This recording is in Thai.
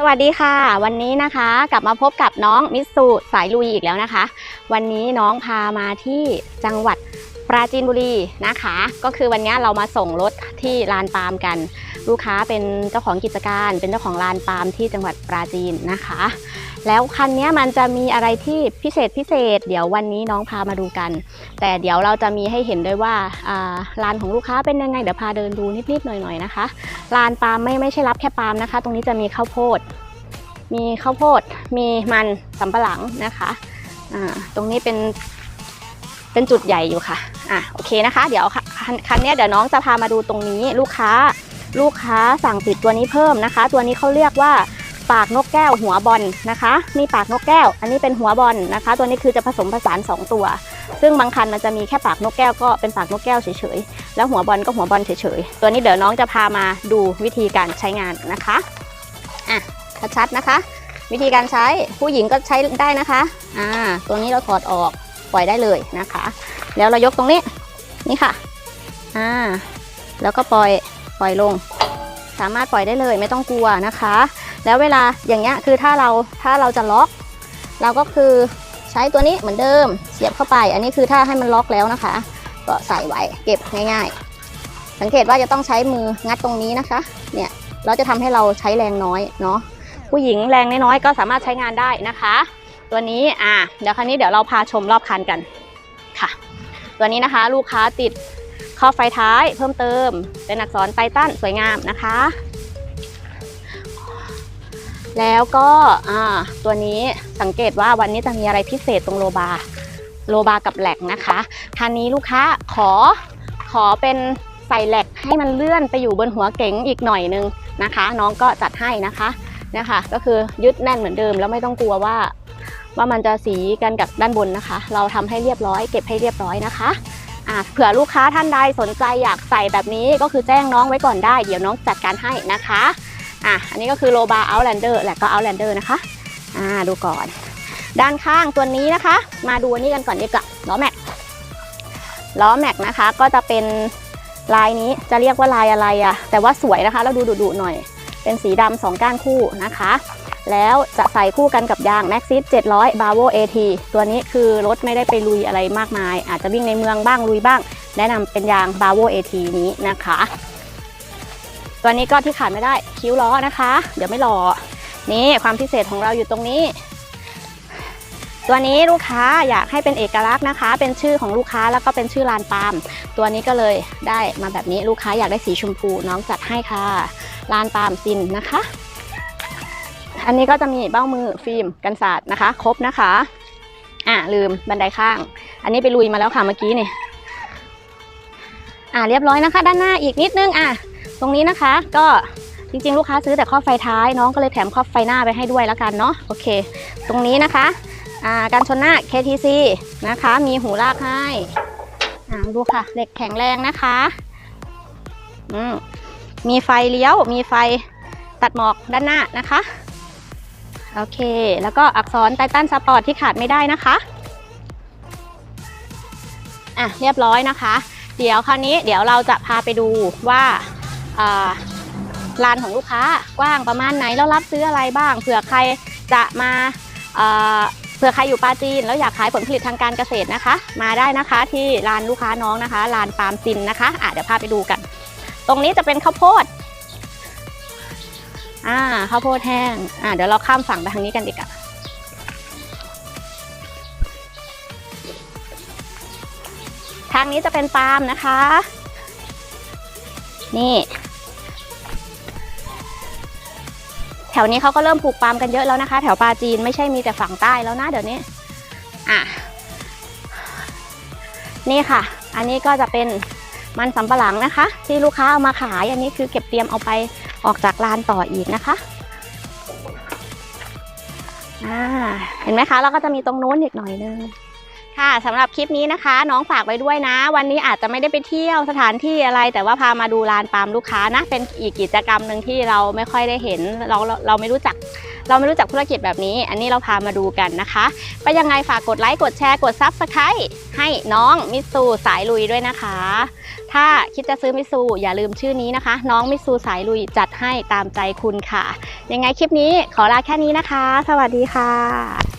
สวัสดีค่ะ วันนี้นะคะกลับมาพบกับน้องมิสซูสายลุยอีกแล้วนะคะ วันนี้น้องพามาที่จังหวัดปราจีนบุรีนะคะ ก็คือวันนี้เรามาส่งรถที่ลานปาล์มกัน ลูกค้าเป็นเจ้าของกิจการ เป็นเจ้าของลานปาล์มที่จังหวัดปราจีนนะคะ แล้วคันนี้มันจะมีอะไรที่พิเศษพิเศษ เดี๋ยววันนี้น้องพามาดูกัน แต่เดี๋ยวเราจะมีให้เห็นด้วยว่าอ่าลานของลูกค้าเป็นยังไงเดี๋ยวพาเดินดูนิดๆหน่อยๆนะคะลานปาล์มไม่ไม่ใช่รับแค่ปาล์มนะคะ ตรงนี้จะมีข้าวโพด มีข้าวโพด มีมันสำปะหลังนะคะตรงนี้เป็นเป็นจุดใหญ่อยู่ค่ะอะโอเคนะคะ เดี๋ยวค,คันนี้เดี๋ยวน้องจะพามาดูตรงนี้ลูกค้าลูกค้าสั่งติดตัวนี้เพิ่มนะคะ ตัวนี้เขาเรียกว่า ปากนกแก้วหัวบอลนะคะนี่ปากนกแก้ว อันนี้เป็นหัวบอลนะคะ ตัวนี้คือจะผสมผสานสองตัว ซึ่งบางคันมันจะมีแค่ปากนกแก้วก็เป็นปากนกแก้วเฉยๆแล้วหัวบอลก็หัวบอลเฉยๆตัวนี้เดี๋ยวน้องจะพามาดูวิธีการใช้งานนะคะอะชัดๆนะคะ วิธีการใช้ผู้หญิงก็ใช้ได้นะคะอ่าตัวนี้เราถอดออกปล่อยได้เลยนะคะ แล้วเรายกตรงนี้นี่ค่ะอ่าแล้วก็ปล่อยปล่อยลง สามารถปล่อยได้เลยไม่ต้องกลัวนะคะ แล้วเวลาอย่างเงี้ยคือถ้าเราถ้าเราจะล็อก เราก็คือใช้ตัวนี้เหมือนเดิมเสียบเข้าไป อันนี้คือถ้าให้มันล็อกแล้วนะคะ ก็ใส่ไว้เก็บง่ายๆ สังเกตว่าจะต้องใช้มืองัดตรงนี้นะคะ เนี่ยเราจะทำให้เราใช้แรงน้อยเนาะผู้หญิงแรงน้อยๆก็สามารถใช้งานได้นะคะ ตัวนี้อะเดี๋ยวคราวนี้เดี๋ยวเราพาชมรอบคันกันค่ะ ตัวนี้นะคะลูกค้าติดข้อไฟท้ายเพิ่มเติมเป็นอักษรไททันสวยงามนะคะ แล้วก็ตัวนี้สังเกตว่าวันนี้จะมีอะไรพิเศษตรงโลบาร์โลบากับแหลกนะคะคันนี้ลูกค้าขอขอเป็นใส่แหลกให้มันเลื่อนไปอยู่บนหัวเก๋งอีกหน่อยนึงนะคะ น้องก็จัดให้นะคะเนี่ยค่ะก็คือยึดแน่นเหมือนเดิมแล้วไม่ต้องกลัวว่าว่ามันจะสีกันกับด้านบนนะคะ เราทำให้เรียบร้อย เก็บให้เรียบร้อยนะคะเผื่อลูกค้าท่านใดสนใจอยากใส่แบบนี้ก็คือแจ้งน้องไว้ก่อนได้ เดี๋ยวน้องจัดการให้นะคะ อะอันนี้ก็คือโลบาเอาแลนเดอร์แหละก็เอาแลนเดอร์นะคะอ่าดูก่อน ด้านข้างตัวนี้นะคะ มาดูนนี้กันก่อนดีกว่าล้อแม็กล้อแม็กนะคะก็จะเป็นลายนี้จะเรียกว่าลายอะไรอะแต่ว่าสวยนะคะแล้วดูดุๆหน่อย เป็นสีดำสองก้านคู่นะคะ แล้วจะใส่คู่กันกับยาง Maxxis 700 b a v o AT ตัวนี้คือรถไม่ได้ไปลุยอะไรมากมาย อาจจะวิ่งในเมืองบ้างลุยบ้าง แนะนำเป็นยาง b a v o AT นี้นะคะ ตัวนี้ก็ที่ขาดไม่ได้คิ้วล้อนะคะ เดี๋ยวไม่รอนี่ความพิเศษของเราอยู่ตรงนี้ ตัวนี้ลูกค้าอยากให้เป็นเอกลักษณ์นะคะ เป็นชื่อของลูกค้าแล้วก็เป็นชื่อลานปาล์มตัวนี้ก็เลยได้มาแบบนี้ลูกค้าอยากได้สีชมพูน้องจัดให้ค่ะลานปาล์มซินนะคะ อันนี้ก็จะมีเบ้ามือฟิล์มกันสาดนะคะ ครบนะคะอ่าลืมบันไดข้าง อันนี้ไปลุยมาแล้วค่ะเมื่อกี้นี่อ่าเรียบร้อยนะคะ ด้านหน้าอีกนิดนึงอะ ตรงนี้นะคะก็จริงๆ ลูกค้าซื้อแต่ข้อไฟท้ายน้องก็เลยแถมข้อไฟหน้าไปให้ด้วยแล้วกันเนาะโอเค ตรงนี้นะคะการชนหน้า KTC นะคะ มีหูลากให้ดูค่ะเหล็กแข็งแรงนะคะมมีไฟเลี้ยว มีไฟตัดหมอกด้านหน้านะคะ โอเค แล้วก็อักษรไททันสปอร์ตที่ขาดไม่ได้นะคะ อะ เรียบร้อยนะคะ เดี๋ยวคราวนี้เดี๋ยวเราจะพาไปดูว่า ลานของลูกค้ากว้างประมาณไหนแล้วรับซื้ออะไรบ้างเผื่อใครจะมาเผื่อใครอยู่ปาจีนแล้วอยากขายผลผลิตทางการเกษตรนะคะ มาได้นะคะที่ลานลูกค้าน้องนะคะลานปาล์มซินนะคะอะเดี๋ยวพาไปดูกัน ตรงนี้จะเป็นข้าวโพดอ่าข้าวโพดแห้งอ่าเดี๋ยวเราข้ามฝั่งไปทางนี้กันดีกว่าทางนี้จะเป็นปาล์มนะคะ นี่ ถวนี้เขาก็เริ่มปลูกปาล์มกันเยอะแล้วนะคะ แถวปาจีนไม่ใช่มีแต่ฝั่งใต้แล้วนะเดี๋ยวนี้อะนี่ค่ะ อันนี้ก็จะเป็นมันสำปะหลังนะคะ ที่ลูกค้าเอามาขาย อันนี้คือเก็บเตรียมเอาไปออกจากลานต่ออีกนะคะอ่าเห็นไหมคะแล้วก็จะมีตรงนู้นอีกหน่อยนึง ค่ะสำหรับคลิปนี้นะคะ น้องฝากไว้ด้วยนะ วันนี้อาจจะไม่ได้ไปเที่ยวสถานที่อะไร แต่ว่าพามาดูลานปาล์มลูกค้านะ เป็นอีกกิจกรรมหนึ่งที่เราไม่ค่อยได้เห็นเราเราไม่รู้จัก เราไม่รู้จักธุรกิจแบบนี้ อันนี้เราพามาดูกันนะคะก็ยังไงฝากกดไลค์กดแชร์กดซับสไครต์ให้น้องมิสูสายลุยด้วยนะคะ ถ้าคิดจะซื้อมิสูอย่าลืมชื่อนี้นะคะ น้องมิสูสายลุยจัดให้ตามใจคุณค่ะ ยังไงคลิปนี้ขอลาแค่นี้นะคะ สวัสดีค่ะ